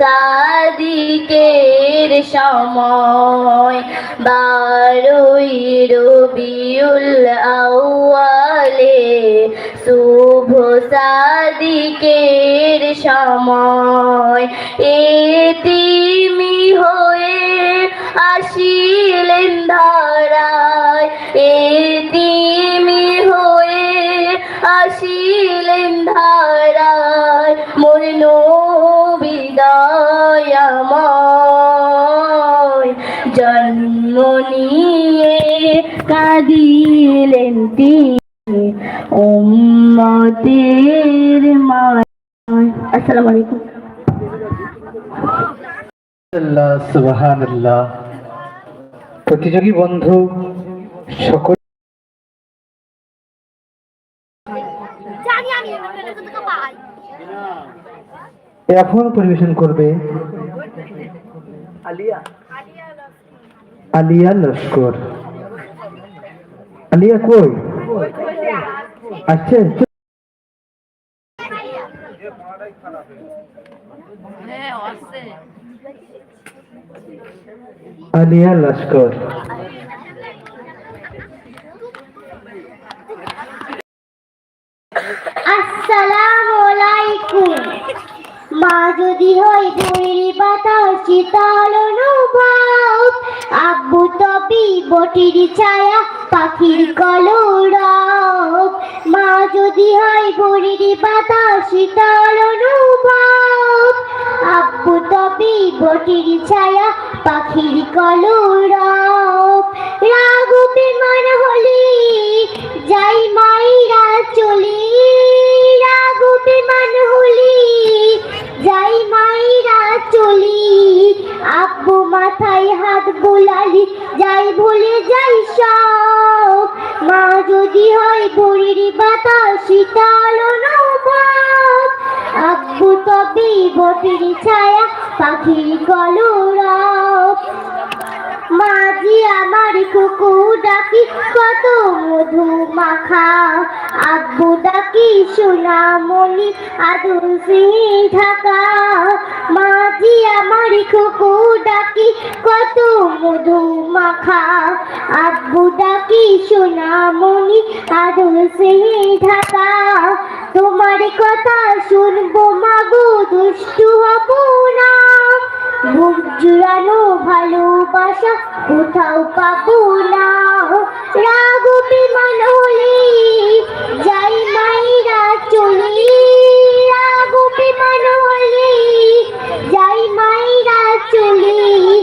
সাদিকের সময়, বারোই রবিউল আউয়ালে শুভ সাদিকের সময়। এতিমি হয়ে আসিলেন ধারায়, এতিমি হয়ে আসিলেন ধারায় মোর বিদয়াময় জন্ম নিয়ে কাঁদিলেন তিনি। উম্মতের মায়। আসসালামু আলাইকুম। প্রতিযোগী বন্ধু সকল জানি আমি এখানে থেকে পাই এখন পরিবেশন করবে আলিয়া। লস্কর। আলিয়া কই? আচ্ছা আলিয়া লস্কর আসসালামু আলাইকুম মা যদি হয় বইরি বাতাস শীতল অনুভব, আব্বু তবি বটির ছায়া পাখির কলরব। মা যদি হয় বইরি বাতাস শীতল অনুভব, আব্বু তবি বটির ছায়া পাখির কলরব। রাগুতে মান হলি যাই মাইরা চলি রাগুতে মান হলি যাই মাইরা চলি, আব্বু মাথায় হাত বোলালি, যাই ভুলে যাই সব। মা যদি হয় বড়ির বাতাস শীতল আব্বু তবে বটির ছায়া, পাখির কলরব। মাঝি আমার কুকু ডাকি, কত মধু মাখা আব্বু ডাকি, সোনামণি সিঁড়ি ঢাকা মাঝি আমার ডাকি, কত মধু মাখা আব্বু ডাকি সিঁড়ি ঢাকা তোমার কথা শুনব মাগো, দুষ্টু হব না। বুক জুড়ানো ভালোবাসা, কোথাও পাবো না। রাগ বিমান হলে যাই মাইরা চলি। রাগ বিমান হলে যাই মাইরা চলি।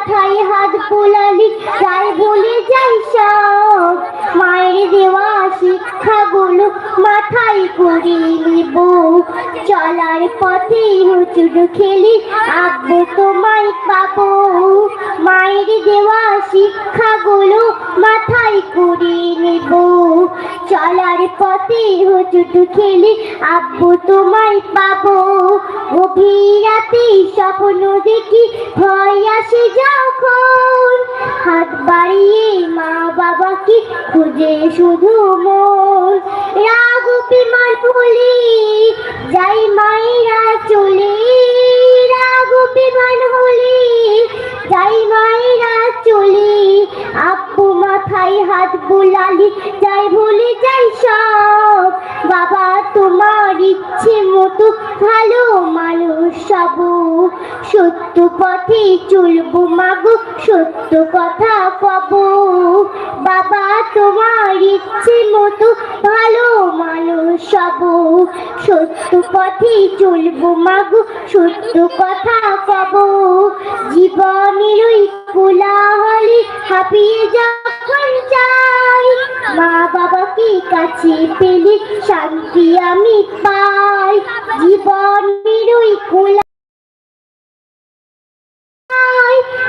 মাথায় হাত বুলালি, যাই বলে যাই সব। মায়ের দেওয়া শিক্ষাগুলো মাথায় করে নিব চলার পথে হুচুর খেলি, আব্বু তোমায় পাবো। মায়ের দেওয়া শিক্ষাগুলো মাথায় করে নেব চলার পথে হুচুট খেলি, আব্বু তোমায় পাবো। গভীর রাতে স্বপ্ন দেখি ভয় আসে যখন হাত বাড়িয়ে মা বাবাকে খুঁজে শুধু মন। রাগ বিমান বলি, যাই মায়েরা চলে। রাগ বিমান হলে যাই মায়েরা চলে। আপু মাথায় হাত বুলালি, যাই ভুলে যাই সব। বাবা, তোমার ইচ্ছে মতো ভালো মানুষ সব সত্য পথে চলবো মাগো, সত্য কথা পাবো। বাবা, তোমার ইচ্ছে মতো ভালো মানুষ সব সত্য পথে চলবো মাগো, সত্য কথা পাবো। জীবনের ওই কোলাহলে হাঁপিয়ে যখন যাই মা বাবাকে কাছে পেলে শান্তি আমি পাই। জীবনের ওই কোলা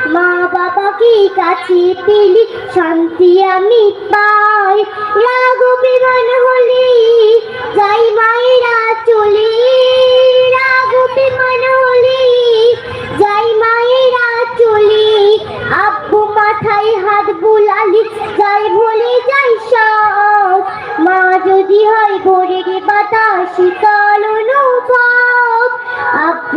মা বাবাকে কাছে পেলে শান্তি আমি পাই? রাগ বিমান হলে যাই মায়েরা চলে। রাগ বিমান হলে যাই মায়েরা চলে। আব্বু মাথায় হাত বুলালি যাই ভুলে যাই সব। মা যদি হয় ভোরের বাতাস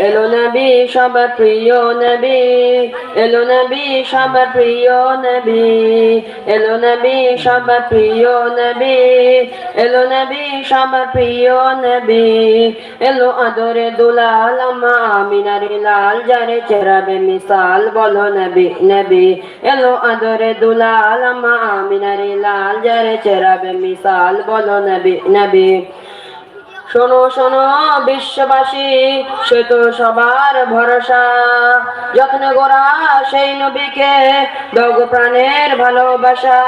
এলো নবী, সবার প্রিয় নবী। এলো নবী, সবার প্রিয় নবী। এলো নবী, সবার প্রিয় নবী। এলো নবী, সবার প্রিয় নবী। এলো আদরে দুলাল আমা আমিনারে লাল, যারে চেরাবে মিসাল, বলো নবী নবী। এলো আদরে দুলাল আমা আমিনারে লাল, যারে চেরাবে মিসাল, বলো নবী নবী। শোনো শোনো, বিশ্ববাসী, সে তো সবার ভরসা। যত্ন গোরা সেই নবীকে দগ প্রাণের ভালোবাসা।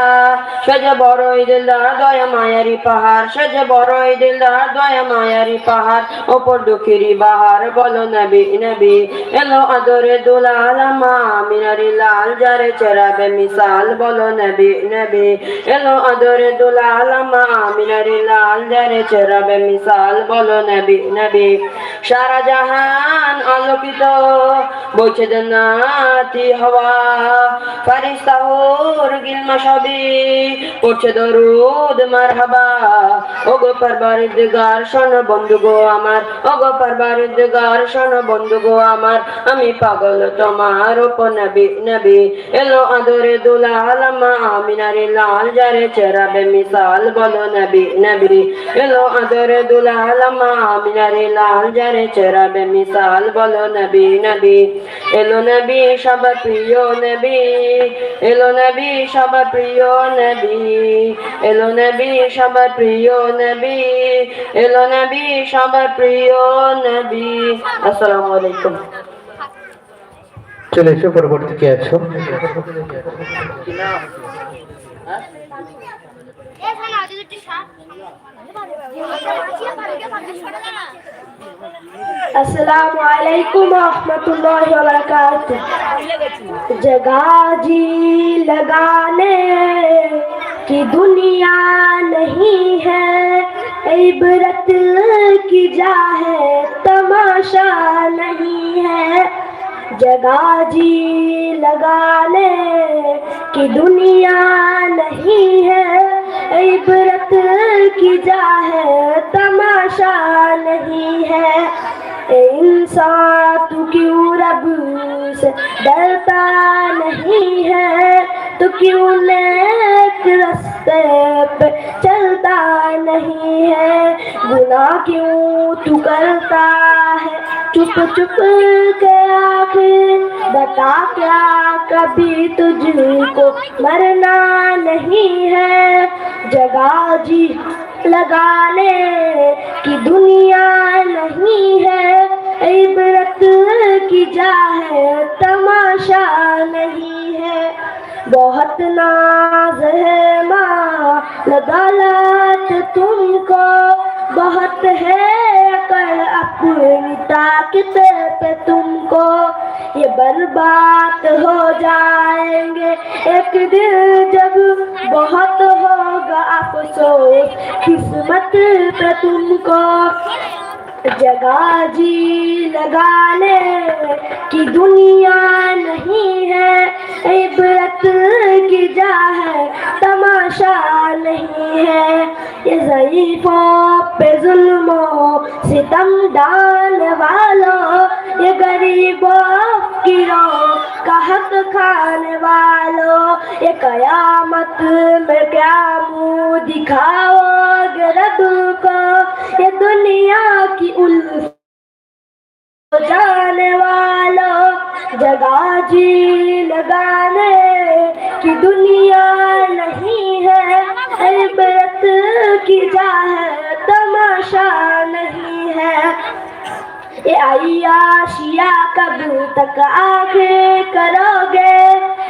সে যে বড়ই দিলদার, দয়া মায়ারি পাহাড়। সে যে বড়ই দিলদার, দয়া মায়ারি পাহাড়। ওপর দুঃখেরি বাহার, বলো নবী নবী। এলো আদরে দুলাল, মা মিনারি লাল, যারে চেরাবে মিসাল বলো নবী নবী। এলো আদরে দুলাল, মা মিনারি লাল, যারে চেরাবে মিসাল বলো নবী নবী। সারা জাহান আলোকিত বইছে জান্নাতি হওয়া। ফারিস্তাহর গিলমা সবই পড়ছে দরুদ, মারহাবা। ওগো পারবারিদ গার শোনো বন্ধু গো আমার। ওগো পারবারিদ গার শোনো বন্ধু গো আমার। আমি পাগল তোমার ওপর নবী। নবী এলো আদরে দুলাল, মা আমিনারে লাল, যারে চেরাবে মিসাল বলো নবী নবী। এলো আদরে দুলাল আমিনারে লাল যারে চেরাবে মিসাল বলো নবী নবী। এলো নবী সবার প্রিয় নবী। এলো নবী সবার প্রিয় নবী। এলো নবী সবার প্রিয় নবী। এলো নবী সবার প্রিয় নবী। আসসালামু আলাইকুম। চলে এসো পরবর্তী কে আছো? السلام علیکم ورحمت اللہ وبرکاتہ۔ جگہ جی لگانے کی دنیا نہیں ہے، عبرت کی جا ہے تماشا نہیں ہے۔ جگہ جی لگا لے کہ دنیا نہیں ہے، عبرت کی جا ہے، تماشا نہیں ہے۔ اے انسان، تو کیوں رب سے ڈرتا نہیں ہے؟ تو کیوں نیک رستے پہ چلتا نہیں ہے؟ گنا کیوں تو کرتا ہے؟ چپ چپ کے آخر بتا کیا کبھی تجھ کو مرنا نہیں ہے؟ جگہ جی لگا لے کی دنیا نہیں ہے۔ عبرت کی جا ہے تماشا نہیں ہے۔ بہت ناز ہے ماں، لدالت تم کو۔ بہت ہے کر اپنی طاقت پہ تم کو۔ یہ برباد ہو جائیں گے۔ ایک دن جب بہت ہوگا، افسوس قسمت پہ تم کو۔ جگہ جی لگانے کی دنیا نہیں ہے۔ عبرت جا ہے، تماشا نہیں ہے۔ یہ ضعیفوں پہ ظلم و ستم ڈال والوں، یہ غریبوں کی رو کا حق کھانے والوں۔ یہ قیامت میں کیا منہ دکھاؤ گے رب کو؟ یہ دنیا کی الف جانے والوں۔ جگہ جی کی دنیا نہیں ہے عبرت کی جا ہے تماشا نہیں ہے۔ عیاشیا کب تک آگے کرو گے؟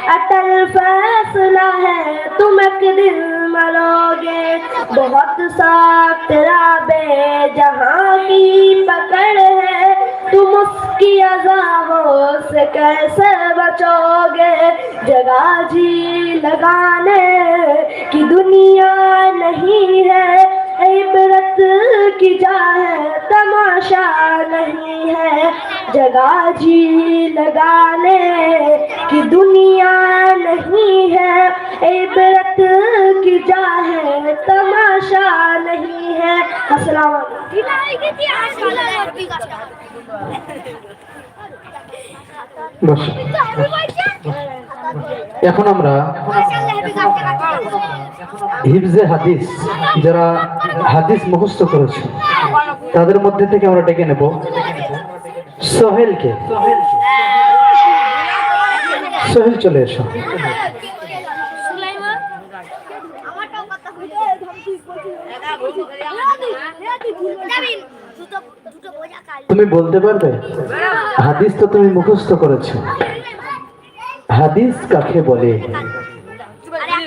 اٹل فیصلہ ہے، تم ایک دن مرو گے۔ بہت سا تیرا بے جہاں کی پکڑ ہے تم اس کی عذابوں سے کیسے بچو گے؟ جگہ جی لگانے کی دنیا نہیں ہے، عبرت کی جائے تماشا نہیں ہے۔ جگہ جی لگانے کی دنیا نہیں ہے، عبرت کی جا ہے تماشا نہیں ہے۔ السلام علیکم۔ এখন আমরা হিফজে হাদিস, যারা হাদিস মুখস্থ করেছে, তাদের মধ্যে থেকে আমরা ডেকে নেব সোহেলকে। সোহেল, চলে এসো। তুমি বলতে পারবে হাদিস তো তুমি মুখস্থ করেছো হাদিস কাকে বলে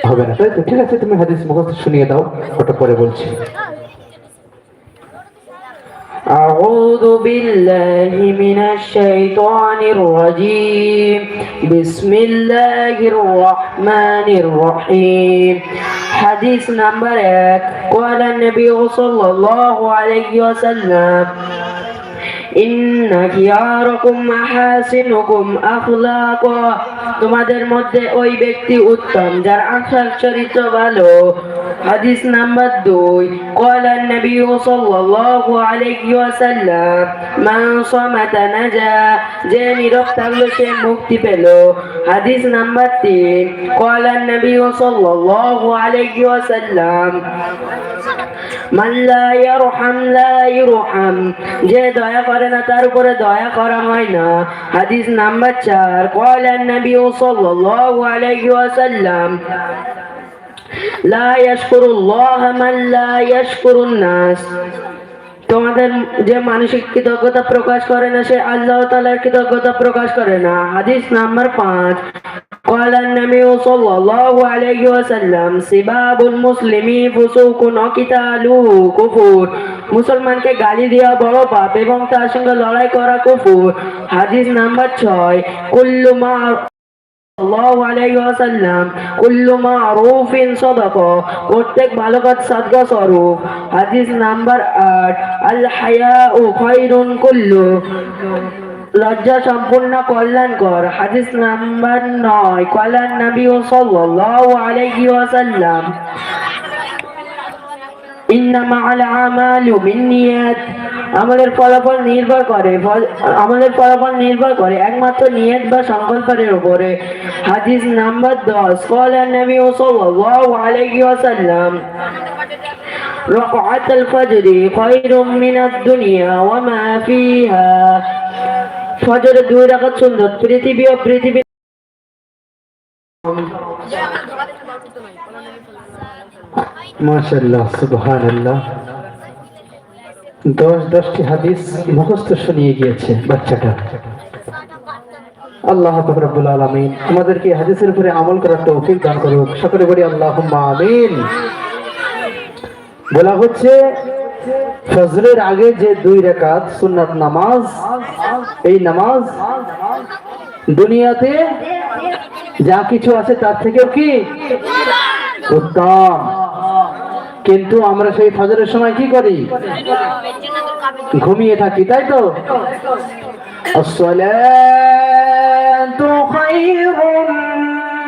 হবে না তাই তো ঠিক আছে তুমি হাদিস মুখস্থ শুনিয়ে দাও ওটা পরে বলছি أعوذ بالله من الشيطان الرجيم بسم الله الرحمن الرحيم حديث نمبر এক قال النبي صلى الله عليه وسلم তোমাদের মধ্যে ওই ব্যক্তি উত্তম যার আখলাক চরিত্র ভালো হাদিস নাম্বার দুই قال النبي صلى الله عليه وسلم من صمت نجا যে নীরব থাকলো সে মুক্তি পেল হাদিস নাম্বার তিন قال النبي صلى الله عليه وسلم মান লা ইয়ারহাম লা ইরহাম যে দয়া করে করে না, তার উপরে দয়া করা হয় না। হাদিস নাম্বার চার কয়লান নবী ও সাল্লাল্লাহু আলাইহি ওয়াসাল্লাম, লা ইয়াশকুরুল্লাহ মান লা ইয়াশকুরুন নাস। তোমাদের যে মানসিক কৃতজ্ঞতা প্রকাশ করে না, সে আল্লাহ তালার কৃতজ্ঞতা প্রকাশ করে না। হাদিস নাম্বার পাঁচ قال النبي صلى الله عليه وسلم سباب المسلم فسوق وقتاله كفر মুসলমানকে গালি দেওয়া বড় পাপ এবং তার সঙ্গে লড়াই করা কুফুর হাদিস নাম্বার ছয় কুল্লু মা সাল্লাল্লাহু আলাইহি ওয়াসাল্লাম কুল্লু মারুফিন সাদাকা প্রত্যেক ভালো কাজ সাদকা স্বরূপ হাদিস নাম্বার আট আল হায়াউ খায়রুন কুল্লু লজ্জা সম্পূর্ণ কল্যাণকর হাদিস নাম্বার নয় কল্যাণ নবী সাল্লাল্লাহু আলাইহি ওয়াসাল্লাম ইন্নামা আল আমালু বিন্নিয়াত আমাদের ফলাফল নির্ভর করে ফল- আমাদের ফলাফল নির্ভর করে একমাত্র নিয়ত বা সংকল্পের উপরে হাদিস নাম্বার দশ قال النبي صلى الله عليه وسلم ركعة الفجر خير من الدنيا وما فيها ফজরে দুই রাকাত সুন্নত পৃথিবী ও পৃথিবী দশ দশটি হাদিস গিয়েছে বাচ্চাটা। আল্লাহ আমাদেরকে হাদিসের উপরে আমল করার তৌফিক দান করুক। সকলে বলি আল্লাহ আমিন। বলা হচ্ছে ফজরের আগে যে দুই রেখাত সুন্নাত নামাজ এই নামাজ দুনিয়াতে যা কিছু আছে তার থেকেও কি উত্তম কিন্তু আমরা সেই ফজরের সময় কি করি ঘুমিয়ে থাকি তাই তো الصلاة خير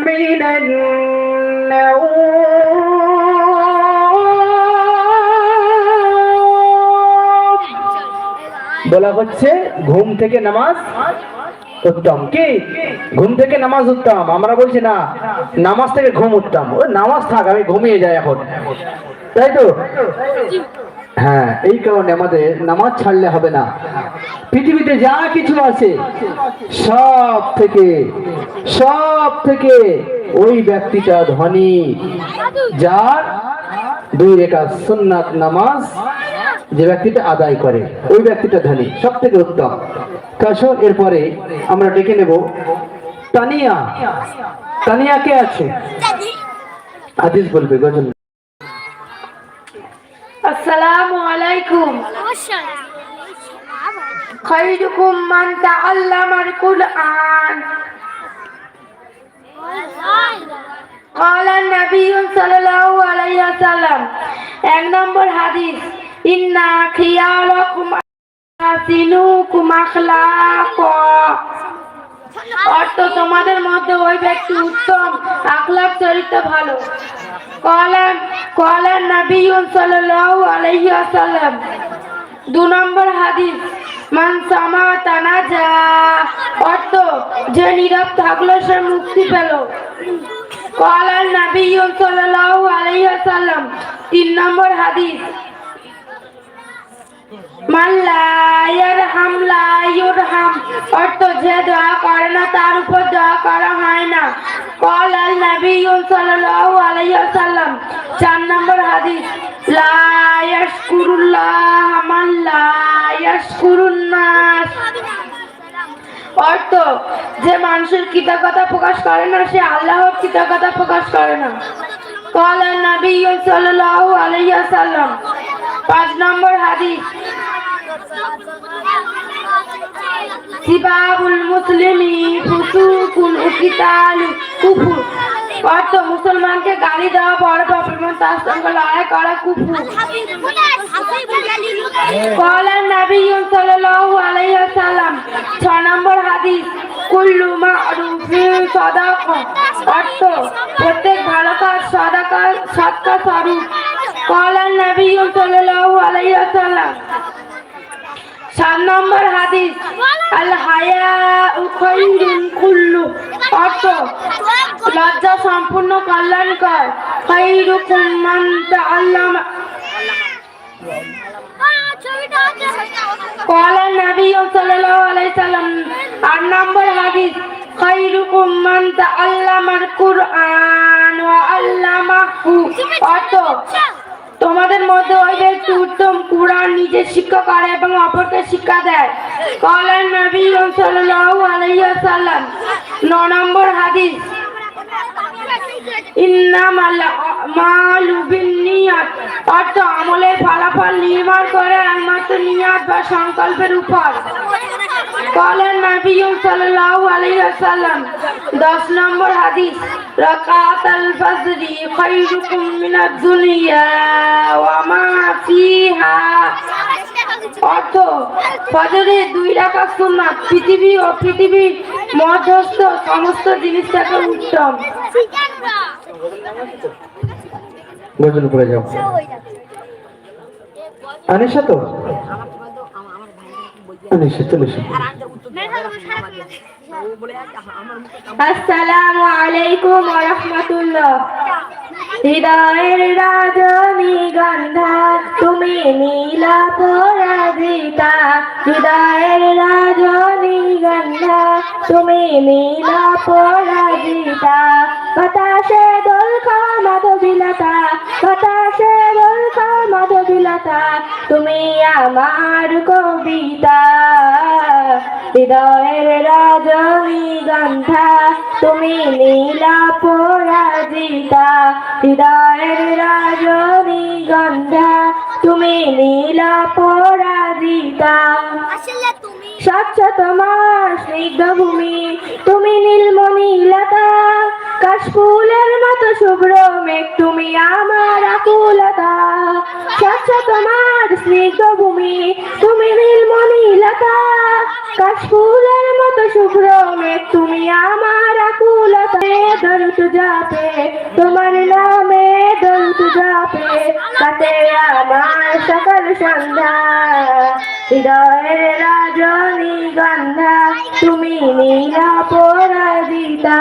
من النوم বলা হচ্ছে ঘুম থেকে নামাজ উত্তম। কি? ঘুম থেকে নামাজ উত্তম। আমরা বলছি না, নামাজ থেকে ঘুম উত্তম। ও, নামাজ থাক, আমি ঘুমিয়ে যাই এখন। তাই তো? হ্যাঁ এই কারণে আমাদের নামাজ ছাড়লে হবে না। পৃথিবীতে যা কিছু আছে, সব থেকে সব থেকে ওই ব্যক্তিটা ধনী, যার দুই রেখা সুন্নাত নামাজ যে ব্যক্তিটা আদায় করে ওই ব্যক্তিটা ধনী সব থেকে উত্তম কাশন এরপরে আমরা ডেকে নেব তানিয়া তানিয়া কে আছে হাদিস বলবে গজল আসসালামু আলাইকুম খৈরুকুম মান তাআল্লামাল কুরআন قال النبي صلى الله عليه وسلم এক নম্বর হাদিস অর্থ তোমাদের মধ্যে ওই ব্যক্তি উত্তম চরিত্র ভালো। কলেন কলেন নবী সাল্লাল্লাহু আলাইহি ওয়াসাল্লাম। দু নম্বর হাদিস, মান সামা তানাজা। অর্থ, যে নীরব থাকল সে মুক্তি পেল। কলেন নবী সাল্লাল্লাহু আলাইহি ওয়াসাল্লাম। তিন নম্বর হাদিস লা ইউরহাম অর্থ যে দোয়া করে না, তার উপর দোয়া করা হয় না। কল আল নবী সাল্লাল্লাহু আলাইহি ওয়াসাল্লাম। চার নম্বর হাদিস, লা ইয়াশকুরুল্লাহ মান লা ইয়াশকুরুন নাস অর্থ যে মানুষের কৃতজ্ঞতা প্রকাশ করে না, সে আল্লাহর কৃতজ্ঞতা প্রকাশ করে না। কল আল নবী সাল্লাল্লাহু আলাইহি ওয়াসাল্লাম। পাঁচ নম্বর হাদিস সিবাবুল মুসলিমি ফুসুকুন উকিতাল কুফুর। অর্থ, মুসলমানকে গালি দেওয়া বড় অপমান তার সঙ্গে লড়াই করা কুফু কলার নবী সাল্লাল্লাহু আলাইহি ওয়াসাল্লাম 6 নম্বর হাদিস, কুল্লু মারুফিন সাদাকা। অর্থ, প্রত্যেক ভালো কাজ সাদাকা সৎকার স্বরূপ। কলার নবী সাল্লাল্লাহু আলাইহি ওয়াসাল্লাম সাত নম্বর হাদিস আল হায়া খাইরুন কুল্লু অর্থ লজ্জা সম্পূর্ণ কল্যাণকর খাইরুকুম মান তাআল্লামা قال النبي صلى الله عليه وسلم আট নম্বর হাদিস خيركم من تعلم القرآن وعلمه অর্থ তোমাদের মধ্যে ওই উত্তম কুরআন নিজে শিক্ষা করে এবং অপরকে শিক্ষা দেয়। কলেন নবী সাল্লাল্লাহু আলাইহি ওয়াসাল্লাম। ন নম্বর হাদিস। অর্থ, আমলের ফলাফল নির্ভর করে একমাত্র নিয়াত বা সংকল্পের উপর। কলেন নবী সাল্লাল্লাহু আলাইহি ওয়াসাল্লাম 10 নম্বর হাদিস অর্থ দুই পৃথিবী ও পৃথিবীর মধ্যস্থ সমস্ত জিনিস থেকে উত্তম। গজল করে যাও। আনিশা তো? আনিশা চলে এসো। আসসালামু আলাইকুম রাহমাতুল্লাহ। হৃদয়ের রাজনী গন্ধা, তুমি নীলা পরাজিতা হৃদয়ের রাজনী গন্ধা, তুমি নীলা পরাজিতা বাতাসে দোল মাধবিলতা বাতাসে দোল মাধবিলতা, তুমি আমার কবিতা। হৃদয়ের রাজনী গন্ধা তুমি নীলা পরাজিতা। হৃদয়ের রাজনী গন্ধা তুমি নীলা পরাজিতা। তুমি স্বচ্ছ তোমার স্নিগ্ধ ভূমি তুমি নীলমণি লতা। কাশফুলের মতো শুভ্র, মেঘ তুমি আমার আকুলতা। স্বচ্ছ তোমার স্নিগ্ধ ভূমি, তুমি নীলমণি লতা কাশফুলের মতো শুভ্র, মেঘ তুমি আমার আকুলতা। দরুত যাবে তোমার নামে দরুত যাবে কাটে আমার সকাল সন্ধ্যা, হৃদয়ের রাজনী গন্ধা তুমি নীলা পরাজিতা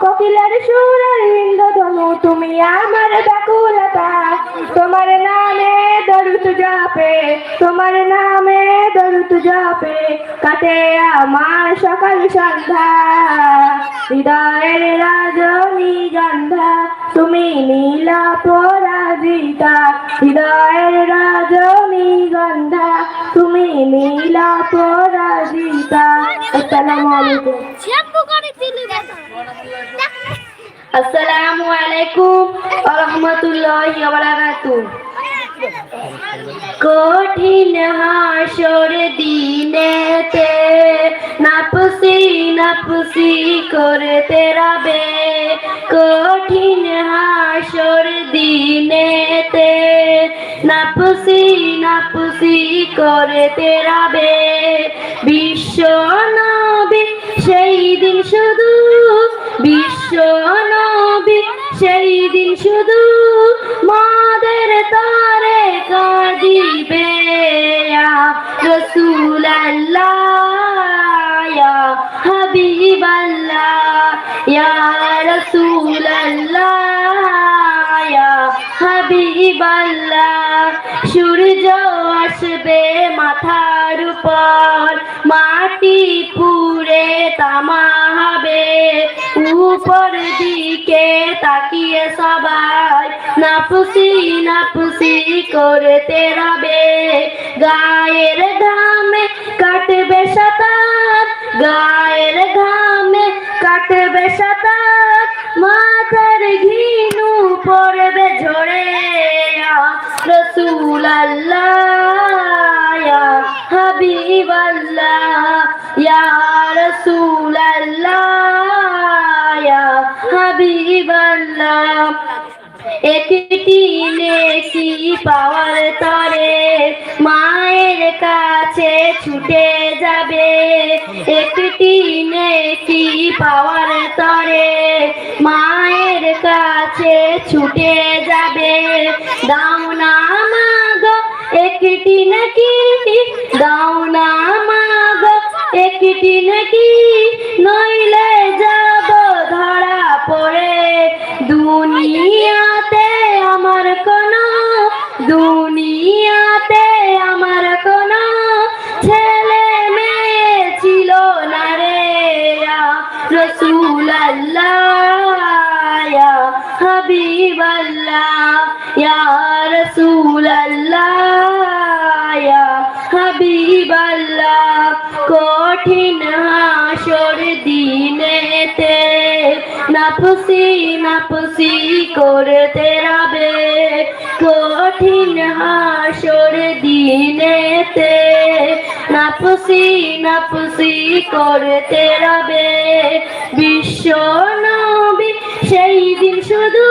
লতা কোকিলের সুরের হিন্দধনু তুমি আমার ব্যাকুলতা। তোমার নামে দরুদ যাবে তোমার নামে দরুদ যাবে কাটে আমার সকাল সন্ধ্যা। হৃদয়ের রাজনী গন্ধা, তুমি নীলা পরাজিতা। হৃদয়ের রজনীগন্ধা তুমি নীলা পরাজিতা। আসসালামু আলাইকুম। আসসালামু আলাইকুম রাহমাতুল্লাহি কঠিন হাসর দিনেতে নাপসি নাপসি করতে রবে। কঠিন হাসর দিনেতে নাপসি নাপসি করতে রবে। বিশ্ব নবী সেই দিন শুধু বিশ্ব নবী সেই দিন শুধু মাদের তারে কাঁদিবে রসুল আল্লাহ হাবিব আল্লাহ ইয়া রসুল আল্লাহ হাবিব আল্লাহ সূর্য আসবে মাথার উপর। মাটি পুড়ে তামা হবে। উপর দিকে তাকিয়ে সবাই নাপুসি নাপুসি করতে রবে গায়ের ঘামে কাটবে সাতার, গায়ের ঘামে কাটবে সাতার। মাথার ঘিনু পড়বে ঝরে। রসুল আল্লাহ হাবিব আল্লাহ ইয়া রসুল আল্লাহ হাবিব আল্লাহ একটি নেকি পাওয়ার তরে, মায়ের কাছে ছুটে যাবে। একটি নেকি পাওয়ার তরে, মায়ের কাছে ছুটে যাবে। দাও না একটি নাকি দাও না মাগো একটি নাকি নইলে দিনেতে নাপসি নাপসি করতে রবে। কঠিন হাসর দিনেতে। নাপসি নাপসি করতে রবে। বিশ্ব নবী সেই দিন শুধু,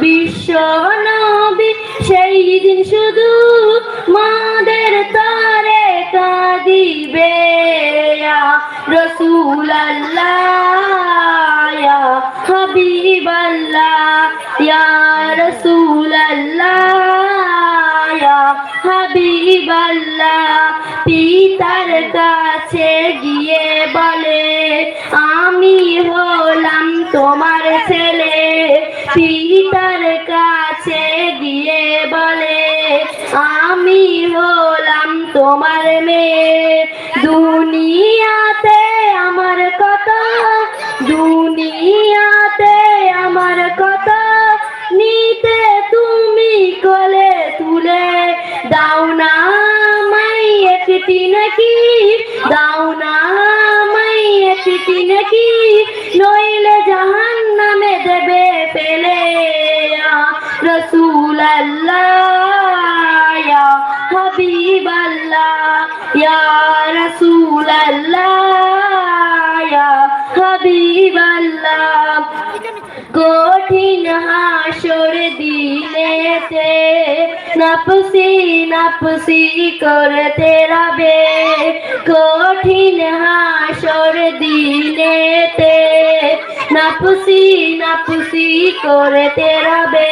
বিশ্ব নবী সেই দিন শুধু। মাদের তারে কাঁদিবে। রসুল আল্লাহ হাবিব আল্লাহ ইয়া রসুল আল্লাহ হাবিব আল্লাহ পিতার কাছে গিয়ে বলে, আমি হলাম তোমার ছেলে। পিতার কাছে গিয়ে বলে, আমি হলাম তোমার মেয়ে দুনিয়াতে আমার কথা, দুনিয়াতে আমার কথা নিতে তুমি কোলে তুলে দাও না মাই একটি নাকি, দাও না মাই একটি নাকি, নইলে হাসর দিনেতে নাপসি নাপসি করতে রবে। কঠিন হাসর দিনেতে নাপসি নাপসি করতে রবে।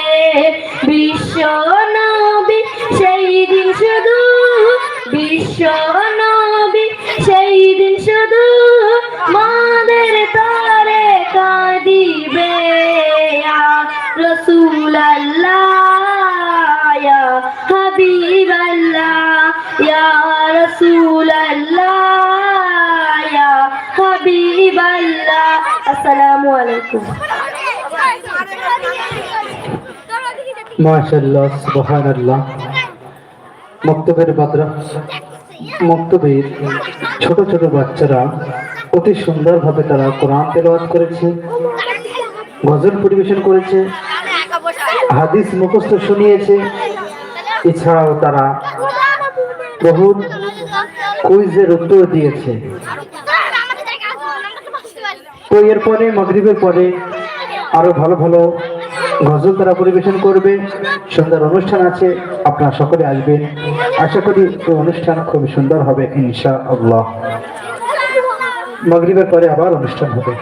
বিশ্ব নবী সেই দিন শুধু, বিশ্ব নবী সেই দিন শুধু। রসুল আল্লাহ হাবিব আল্লাহ ইয়া রসুল আল্লাহ হাবিব আল্লাহ আসসালামু আলাইকুম। Bye. মাশাল্লাহ সুবহানাল্লাহ। মক্তবের বাদরা মক্তবের ছোট ছোট বাচ্চারা অতি সুন্দরভাবে তারা কোরআন তেলাওয়াত করেছে। গজল পরিবেশন করেছে, হাদিস মুখস্থ শুনিয়েছে। এছাড়াও তারা বহুত কুইজের উত্তর দিয়েছে। তো এরপরে, মাগরিবের পরে আরও ভালো ভালো গজল তারা পরিবেশন করবে। সুন্দর অনুষ্ঠান আছে, আপনারা সকলে আসবেন। আশা করি অনুষ্ঠান খুবই সুন্দর হবে ইনশা আল্লাহ মাগরিবের পরে আবার অনুষ্ঠান হবে।